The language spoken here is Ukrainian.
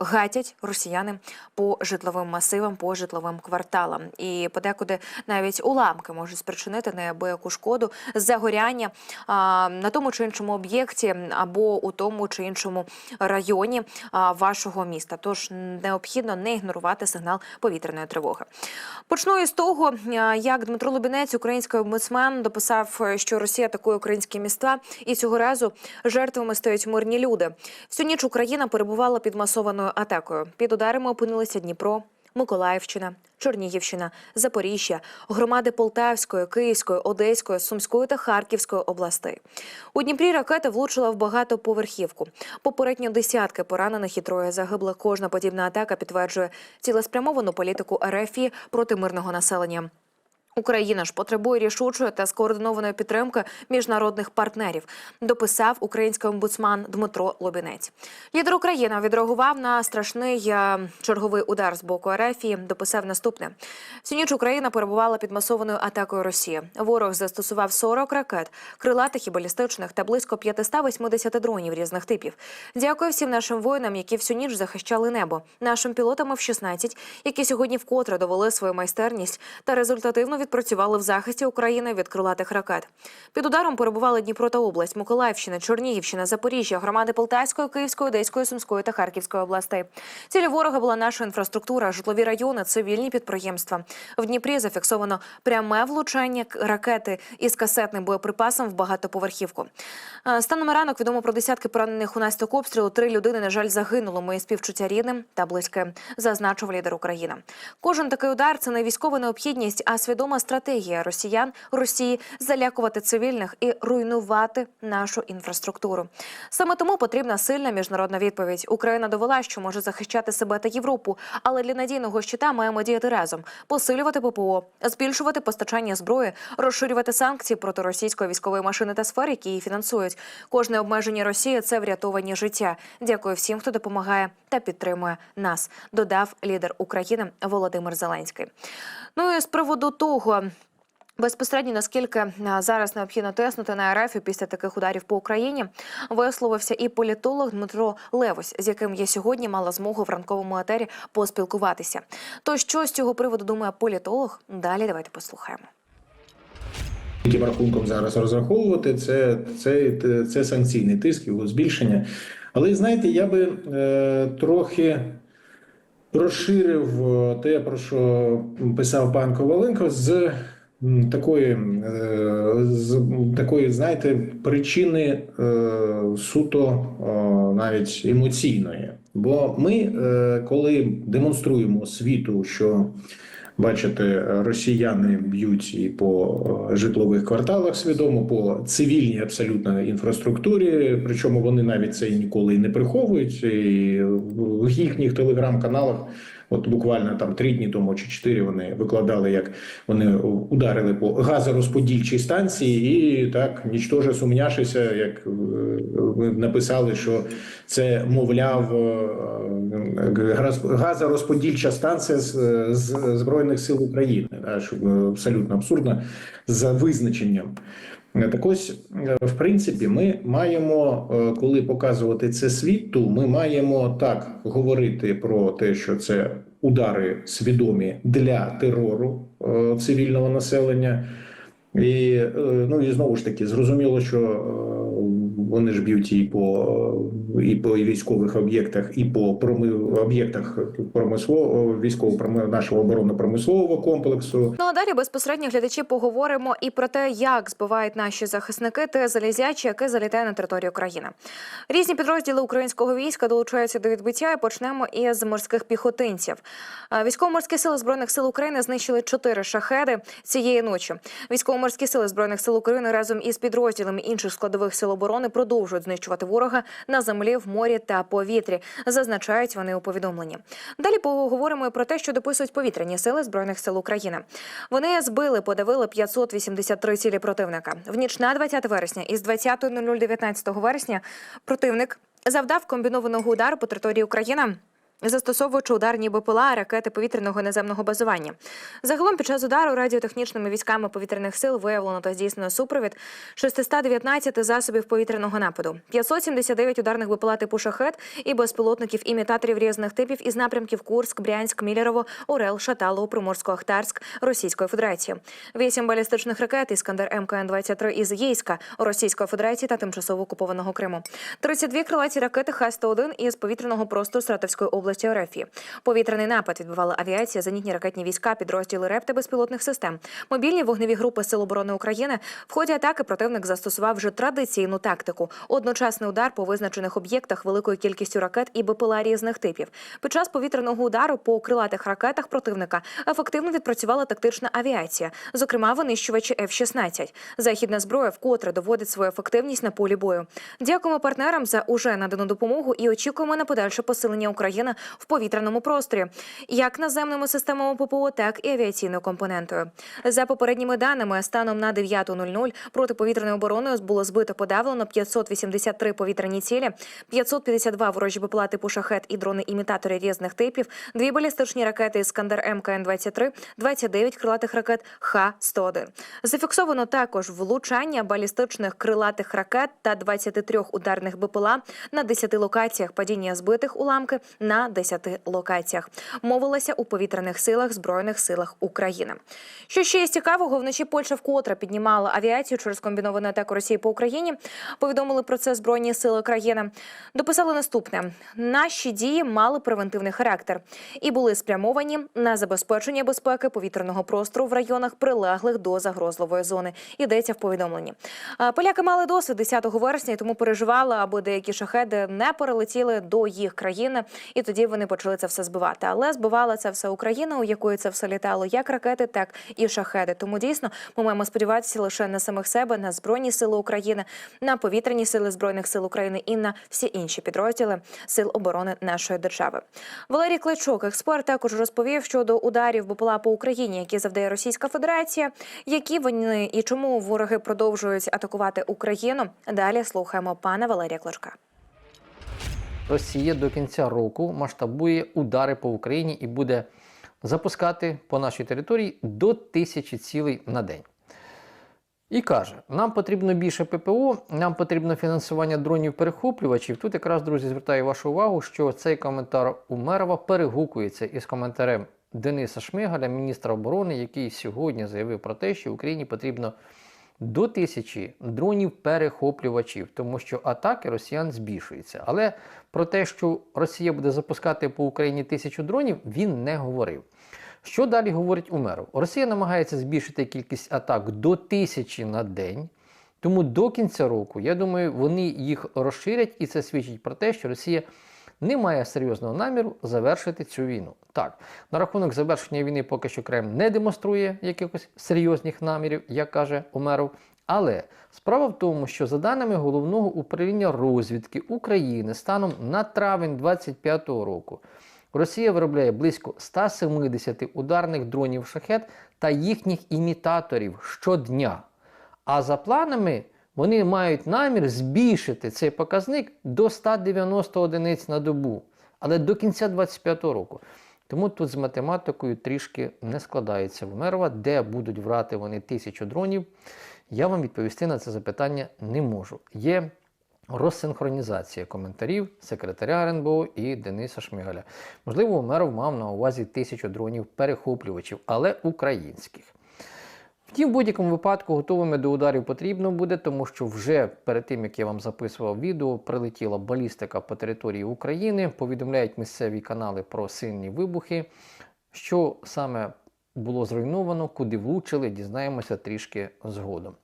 Гатять росіяни по житловим масивам, по житловим кварталам, і подекуди навіть уламки можуть спричинити неабияку шкоду загоряння а, на тому чи іншому об'єкті або у тому чи іншому районі а, вашого міста. Тож необхідно не ігнорувати сигнал повітряної тривоги. Почну із того, як Дмитро Лубінець, український омбудсмен, дописав, що Росія атакує українські міста, і цього разу жертвами стають мирні люди. Всю ніч Україна перебувала під масованою атакою. Під ударами опинилися Дніпро, Миколаївщина, Чернігівщина, Запоріжжя, громади Полтавської, Київської, Одеської, Сумської та Харківської областей. У Дніпрі ракета влучила в багатоповерхівку. Попередньо десятки поранених і троє загиблих. Кожна подібна атака підтверджує цілеспрямовану політику РФ проти мирного населення. Україна ж потребує рішучої та скоординованої підтримки міжнародних партнерів. Дописав український омбудсман Дмитро Лобінець. Лідер України відреагував на страшний е, черговий удар з боку РФ і дописав наступне: всю ніч Україна перебувала під масованою атакою Росії. Ворог застосував 40 ракет, крилатих і балістичних та близько 580 дронів різних типів. Дякую всім нашим воїнам, які всю ніч захищали небо, нашим пілотам F-16, які сьогодні вкотре довели свою майстерність та результативно відпрацювали в захисті України від крилатих ракет. Під ударом перебували Дніпро та область, Миколаївщина, Чернігівщина, Запоріжжя, громади Полтавської, Київської, Одеської, Сумської та Харківської областей. Цілі ворога була наша інфраструктура, житлові райони, цивільні підприємства. В Дніпрі зафіксовано пряме влучання ракети із касетним боєприпасом в багатоповерхівку. Е, Станом ранок відомо про десятки поранених унаслідок обстрілу. Три людини, на жаль, загинули. Мої співчуття рідним та близьким, зазначив лідер України. Кожен такий удар це не військова необхідність, а свідома стратегія росіян Росії залякувати цивільних і руйнувати нашу інфраструктуру. Саме тому потрібна сильна міжнародна відповідь. Україна довела, що може захищати себе та Європу, але для надійного щита маємо діяти разом, посилювати ППО, збільшувати постачання зброї, розширювати санкції проти російської військової машини та сфер, які її фінансують. Кожне обмеження Росії це врятовані життя. Дякую всім, хто допомагає та підтримує нас. Додав лідер України Володимир Зеленський. Ну і з приводу того. Безпосередньо наскільки зараз необхідно тиснути на РФ після таких ударів по Україні, висловився і політолог Дмитро Левось, з яким я сьогодні мала змогу в ранковому етері поспілкуватися. То що з цього приводу думає політолог? Далі давайте послухаємо. Яким рахунком зараз розраховувати, це, це, це санкційний тиск, його збільшення. Але знаєте, я би е, трохи розширив е, те, про що писав пан Коваленко, з такої, е, з такої, знаєте, причини е, суто навіть емоційної. Бо ми, коли демонструємо світу, що Бачите, росіяни б'ють і по е, житлових кварталах свідомо, по цивільній абсолютно інфраструктурі. Причому вони навіть це ніколи і не приховують. І в їхніх телеграм-каналах, от буквально там три дні тому чи чотири, вони викладали, як вони ударили по газорозподільчій станції, і так нічтоже сумняшися, як е, написали, що це мовляв е, газорозподільча станція з, збройних сил України, що е, абсолютно абсурдно за визначенням. Е, Так ось, е, в принципі, ми маємо, е, коли показувати це світу, ми маємо так говорити про те, що це удари свідомі для терору цивільного населення. І, ну, і знову ж таки, зрозуміло, що вони ж б'ють і по, і по військових об'єктах, і по проми... об'єктах промислового військово нашого оборонно-промислового комплексу. Ну а далі безпосередньо глядачі поговоримо і про те, як збивають наші захисники те залізяче, яке залітає на територію України. Різні підрозділи українського війська долучаються до відбиття. І почнемо із морських піхотинців. Військово-морські сили збройних сил України знищили чотири шахеди цієї ночі. Військово-морські сили збройних сил України разом із підрозділами інших складових сил оборони продовжують знищувати ворога на землі, в морі та повітрі. Зазначають вони у повідомленні. Далі поговоримо про те, що дописують повітряні сили збройних сил України. Вони збили, подавили 583 цілі противника. В ніч на 20 вересня із 20.00 19 вересня противник завдав комбінованого удару по території України. Застосовуючи ударні БПЛА, ракети повітряного і наземного базування. Загалом під час удару радіотехнічними військами повітряних сил виявлено та здійснено супровід 619 засобів повітряного нападу, 579 ударних БПЛА типу шахет і безпілотників імітаторів різних типів із напрямків Курськ, Брянськ, Мілєрово, Орел, Шаталово, Приморсько-Ахтарськ Російської Федерації, 8 балістичних ракет Іскандер МКН-23 із Єйська Російської Федерації та тимчасово окупованого Криму, 32 крилаті ракети Х-101 із повітряного простору Саратовської області РФ. Повітряний напад відбивала авіація, зенітні ракетні війська, підрозділи РЕП та безпілотних систем. Мобільні вогневі групи Сил оборони України в ході атаки противник застосував вже традиційну тактику: одночасний удар по визначених об'єктах великою кількістю ракет і БПЛА різних типів. Під час повітряного удару по крилатих ракетах противника ефективно відпрацювала тактична авіація, зокрема винищувачі F-16. Західна зброя вкотре доводить свою ефективність на полі бою. Дякуємо партнерам за уже надану допомогу і очікуємо на подальше посилення України в повітряному просторі, як наземними системами ППО, так і авіаційною компонентою. За попередніми даними, станом на 9.00 протиповітряною обороною було збито подавлено 583 повітряні цілі, 552 ворожі БПЛА типу шахет і дрони-імітатори різних типів, дві балістичні ракети Іскандер МКН-23, 29 крилатих ракет Х-101. Зафіксовано також влучання балістичних крилатих ракет та 23 ударних БПЛА на 10 локаціях, падіння збитих уламки на 10 локаціях. Мовилося у повітряних силах Збройних силах України. Що ще є цікавого, вночі Польща вкотре піднімала авіацію через комбіновану атаку Росії по Україні. Повідомили про це Збройні сили країни. Дописали наступне: наші дії мали превентивний характер і були спрямовані на забезпечення безпеки повітряного простору в районах, прилеглих до загрозливої зони. Йдеться в повідомленні. Поляки мали досвід 10 вересня, тому переживали, аби деякі шахеди не перелетіли до їх країни, і тоді вони почали це все збивати. Але збивала це все Україна, у якої це все літало, як ракети, так і шахеди. Тому дійсно ми маємо сподіватися лише на самих себе, на збройні сили України, на повітряні сили збройних сил України і на всі інші підрозділи сил оборони нашої держави. Валерій Кличук, експерт, також розповів щодо ударів БПЛА по Україні, які завдає Російська Федерація, які вони і чому вороги продовжують атакувати Україну. Далі слухаємо пана Валерія Кличка. Росія до кінця року масштабує удари по Україні і буде запускати по нашій території до тисячі цілей на день. І каже: нам потрібно більше ППО, нам потрібно фінансування дронів-перехоплювачів. Тут якраз, друзі, звертаю вашу увагу, що цей коментар Умерова перегукується із коментарем Дениса Шмигаля, міністра оборони, який сьогодні заявив про те, що Україні потрібно до тисячі дронів-перехоплювачів, тому що атаки росіян збільшуються. Але про те, що Росія буде запускати по Україні тисячу дронів, він не говорив. Що далі говорить Умеров? Росія намагається збільшити кількість атак до тисячі на день. Тому до кінця року, я думаю, вони їх розширять, і це свідчить про те, що Росія не має серйозного наміру завершити цю війну. Так, на рахунок завершення війни поки що Кремль не демонструє якихось серйозних намірів, як каже Умеров. Але справа в тому, що за даними головного управління розвідки України станом на травень 2025 року. Росія виробляє близько 170 ударних дронів шахет та їхніх імітаторів щодня. А за планами вони мають намір збільшити цей показник до 190 одиниць на добу, але до кінця 2025 року. Тому тут з математикою трішки не складається в Мерова, де будуть врати вони тисячу дронів. Я вам відповісти на це запитання не можу. Є розсинхронізація коментарів секретаря РНБО і Дениса Шмигаля. Можливо, Умеров мав на увазі тисячу дронів перехоплювачів, але українських. Втім, в будь-якому випадку готовими до ударів потрібно буде, тому що вже перед тим, як я вам записував відео, прилетіла балістика по території України. Повідомляють місцеві канали про сильні вибухи. Що саме було зруйновано, куди влучили, дізнаємося трішки згодом.